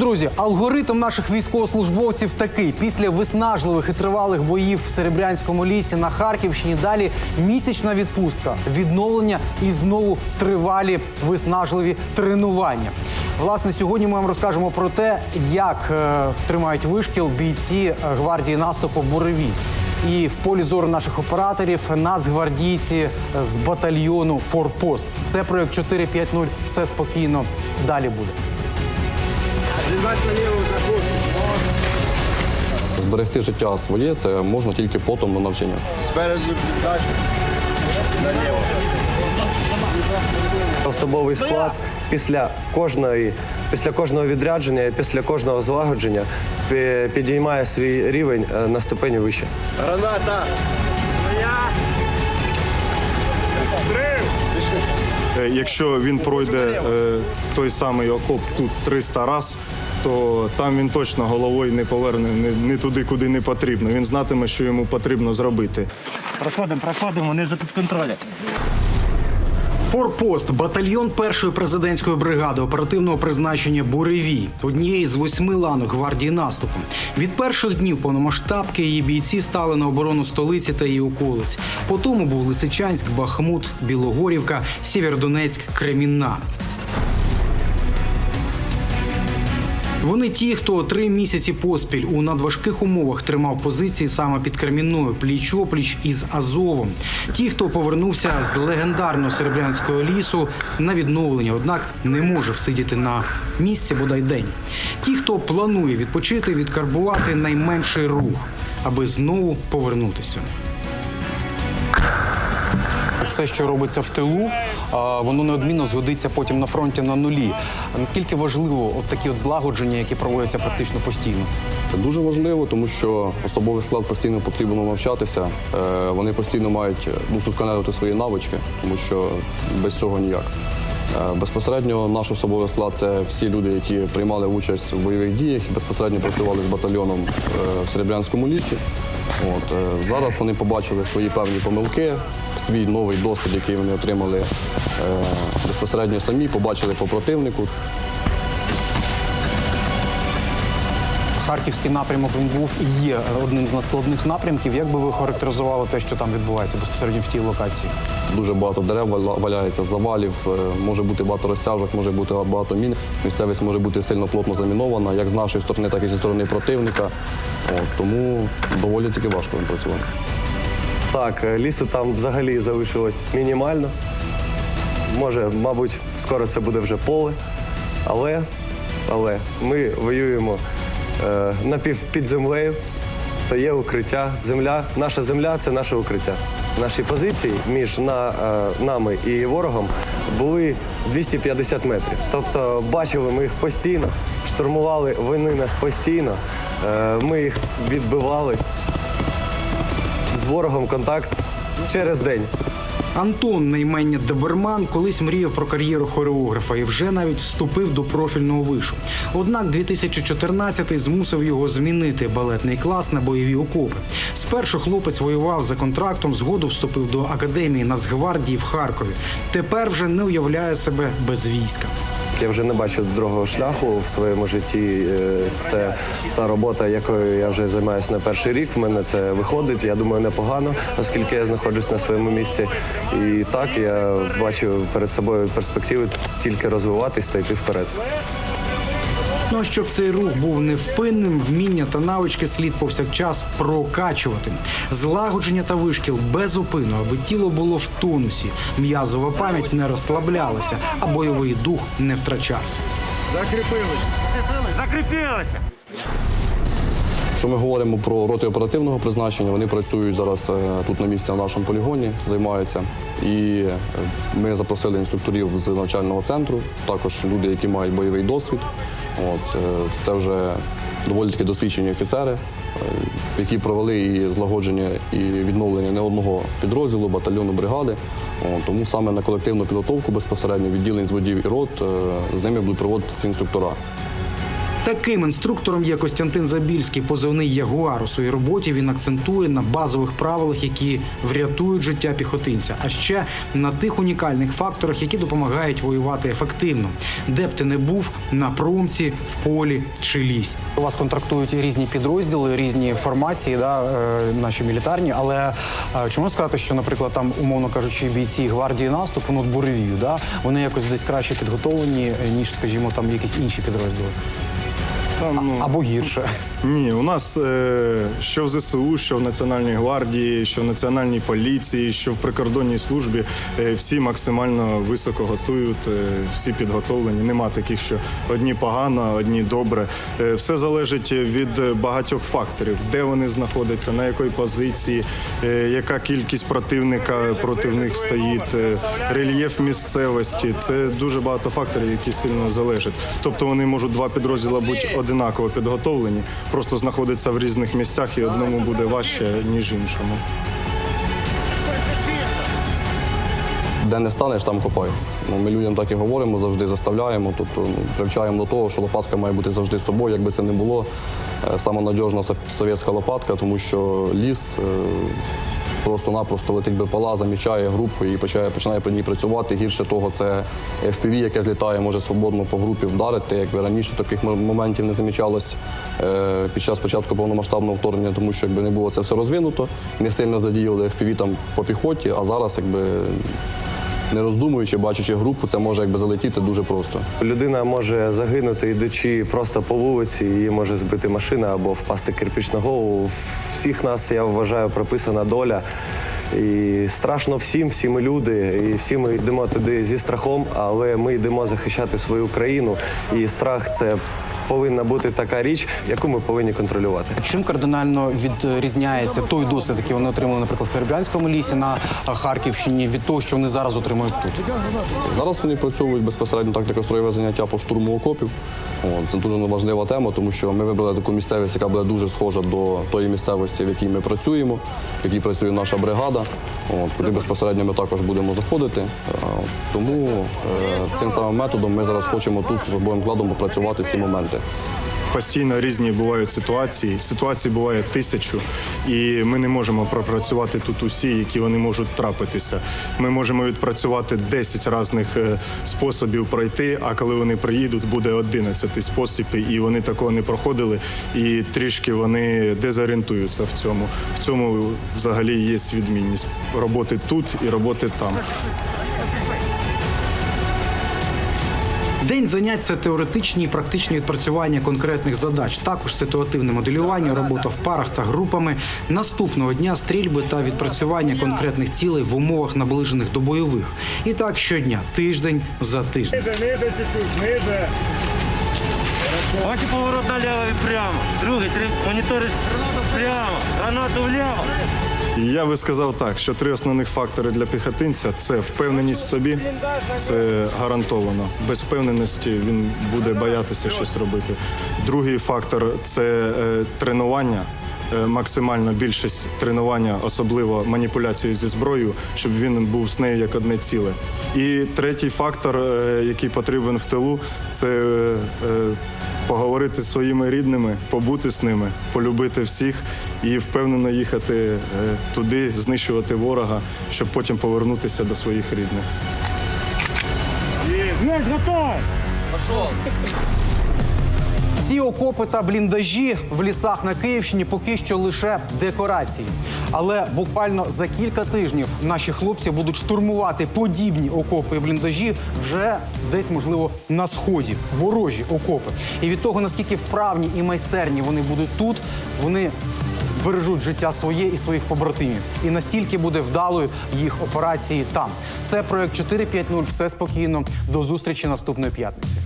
друзі, алгоритм наших військовослужбовців такий: після виснажливих і тривалих боїв в Серебрянському лісі на Харківщині далі місячна відпустка, відновлення і знову тривалі виснажливі тренування. Власне, сьогодні ми вам розкажемо про те, як е, тримають вишкіл бійці е, гвардії наступу Буреві. І в полі зору наших операторів нацгвардійці з батальйону Форпост. Це проект 450. Все спокійно. Далі буде. Зберегти життя своє це можна тільки потом на навчання. Особовий склад після кожної, після кожного відрядження і після кожного злагодження підіймає свій рівень е, на ступені вище. Граната. Якщо він пройде е, той самий окоп тут 300 раз, то там він точно головою не поверне не, не туди, куди не потрібно. Він знатиме, що йому потрібно зробити. Проходимо, проходимо, вони вже під контролем. Форпост батальйон першої президентської бригади оперативного призначення Буревій, однієї з восьми ланок гвардії наступу. Від перших днів повномасштабки її бійці стали на оборону столиці та її околиць. По тому був Лисичанськ, Бахмут, Білогорівка, Сєвєродонецьк, Кремінна. Вони ті, хто три місяці поспіль у надважких умовах тримав позиції саме під Кремінною, пліч-опліч із Азовом. Ті, хто повернувся з легендарного серебрянського лісу на відновлення, однак не може всидіти на місці бодай день. Ті, хто планує відпочити, відкарбувати найменший рух, аби знову повернутися. Все, що робиться в тилу, воно неодмінно згодиться потім на фронті на нулі. Наскільки важливо от такі от злагодження, які проводяться практично постійно? Дуже важливо, тому що особовий склад постійно потрібно навчатися. Е, Вони постійно мають удосконалювати свої навички, тому що без цього ніяк. Е, Безпосередньо наш особовий склад це всі люди, які приймали участь у бойових діях і безпосередньо працювали з батальйоном е, в Серебрянському лісі. От, е, зараз вони побачили свої певні помилки, свій новий досвід, який вони отримали е, безпосередньо самі, побачили по противнику. Харківський напрямок він був і є одним з надскладних напрямків. Як би ви характеризували те, що там відбувається безпосередньо в тій локації? Дуже багато дерев валяється, завалів, е, може бути багато розтяжок, може бути багато мін. Місцевість може бути сильно плотно замінована, як з нашої сторони, так і зі сторони противника. От, тому доволі таки важко їм працювати. Так, е, лісу там взагалі залишилось мінімально. Може, мабуть, скоро це буде вже поле. Але, але ми воюємо е, напів під землею, то є укриття. Земля, наша земля це наше укриття. Наші позиції між на, е, нами і ворогом були 250 метрів. Тобто бачили ми їх постійно, штурмували вони нас постійно, е, ми їх відбивали ворогом контакт через день. Антон наймення Доберман колись мріяв про кар'єру хореографа і вже навіть вступив до профільного вишу. Однак 2014 змусив його змінити балетний клас на бойові окопи. Спершу хлопець воював за контрактом, згоду вступив до академії Нацгвардії в Харкові. Тепер вже не уявляє себе без війська. Я вже не бачу другого шляху в своєму житті. Е, Це та робота, якою я вже займаюся на перший рік. В мене це виходить. Я думаю, непогано, оскільки я знаходжусь на своєму місці. І так я бачу перед собою перспективи тільки розвиватись та йти вперед. Ну а щоб цей рух був невпинним, вміння та навички слід повсякчас прокачувати. Злагодження та вишкіл безупину, аби тіло було в тонусі, м'язова пам'ять не розслаблялася, а бойовий дух не втрачався. Закріпилися! Якщо ми говоримо про роти оперативного призначення, вони працюють зараз е, тут на місці на нашому полігоні, займаються. І е, ми запросили інструкторів з навчального центру, також люди, які мають бойовий досвід. От, е, це вже доволі таки досвідчені офіцери, е, які провели і злагодження і відновлення не одного підрозділу, батальйону бригади. От, тому саме на колективну підготовку безпосередньо відділень з водів і рот е, з ними будуть проводитися інструктора. Таким інструктором є Костянтин Забільський, позивний Ягуар. У своїй роботі він акцентує на базових правилах, які врятують життя піхотинця, а ще на тих унікальних факторах, які допомагають воювати ефективно. Де б ти не був на промці, в полі чи лісі. У вас контрактують різні підрозділи, різні формації, да, е, наші мілітарні. Але е, чи сказати, що, наприклад, там, умовно кажучи, бійці гвардії наступу, ну, буревію, да, вони якось десь краще підготовлені, е, ніж, скажімо, там якісь інші підрозділи? Там, ну, Або гірше. Ні, у нас е, що в ЗСУ, що в Національній гвардії, що в Національній поліції, що в прикордонній службі е, всі максимально високо готують, е, всі підготовлені. Нема таких, що одні погано, одні добре. Е, все залежить від багатьох факторів, де вони знаходяться, на якій позиції, е, яка кількість противника проти них стоїть, е, рельєф місцевості. Це дуже багато факторів, які сильно залежать. Тобто вони можуть два підрозділи бути одинаково підготовлені, просто знаходяться в різних місцях, і одному буде важче, ніж іншому. Де не станеш, там копай. Ну, ми людям так і говоримо, завжди заставляємо, тобто ну, привчаємо до того, що лопатка має бути завжди з собою, якби це не було. Е, Сама надіжна совєтська лопатка, тому що ліс е, просто-напросто летить БПЛА, замічає групу і починає, починає при ній працювати. Гірше того, це FPV, яке злітає, може свободно по групі вдарити. Якби раніше таких моментів не замічалось е, під час початку повномасштабного вторгнення, тому що якби не було це все розвинуто, не сильно задіяли FPV там по піхоті, а зараз якби не роздумуючи, бачачи групу, це може якби залетіти дуже просто. Людина може загинути, йдучи просто по вулиці, її може збити машина або впасти кирпич на голову. Всіх нас, я вважаю, прописана доля. І страшно всім, всі ми люди, і всі ми йдемо туди зі страхом, але ми йдемо захищати свою країну. І страх це повинна бути така річ, яку ми повинні контролювати. Чим кардинально відрізняється той досвід, який вони отримали, наприклад, в Серебрянському лісі на Харківщині, від того, що вони зараз отримують тут? Зараз вони працюють безпосередньо тактико-строєве заняття по штурму окопів. От, це дуже важлива тема, тому що ми вибрали таку місцевість, яка буде дуже схожа до тої місцевості, в якій ми працюємо, в якій працює наша бригада. От, куди безпосередньо ми також будемо заходити. Е, Тому е, цим самим методом ми зараз хочемо тут з особовим кладом попрацювати ці моменти. Постійно різні бувають ситуації. Ситуацій буває тисячу, і ми не можемо пропрацювати тут усі, які вони можуть трапитися. Ми можемо відпрацювати 10 різних е, способів пройти. А коли вони приїдуть, буде 11 спосіб, і вони такого не проходили. І трішки вони дезорієнтуються в цьому. В цьому взагалі є відмінність роботи тут і роботи там. День занять це теоретичні і практичні відпрацювання конкретних задач, також ситуативне моделювання, робота в парах та групами. Наступного дня стрільби та відпрацювання конкретних цілей в умовах наближених до бойових. І так щодня, тиждень за тиждень. Ниже, ниже чуть-чуть, ниже. Бачу поворот наліво і прямо. Другий, три, монітори прямо. Гранату вліво. Я би сказав так, що три основних фактори для піхотинця це впевненість в собі, це гарантовано. Без впевненості він буде боятися щось робити. Другий фактор це е, тренування. Е, Максимально більшість тренування, особливо маніпуляції зі зброєю, щоб він був з нею як одне ціле. І третій фактор, е, який потрібен в тилу, це поговорити з своїми рідними, побути з ними, полюбити всіх і впевнено їхати е, туди, знищувати ворога, щоб потім повернутися до своїх рідних. Є, готовий. Ці окопи та бліндажі в лісах на Київщині поки що лише декорації. Але буквально за кілька тижнів наші хлопці будуть штурмувати подібні окопи і бліндажі вже десь, можливо, на сході, ворожі окопи. І від того, наскільки вправні і майстерні вони будуть тут, вони збережуть життя своє і своїх побратимів. І настільки буде вдалою їх операції там. Це проект 4.5.0. Все спокійно. До зустрічі наступної п'ятниці.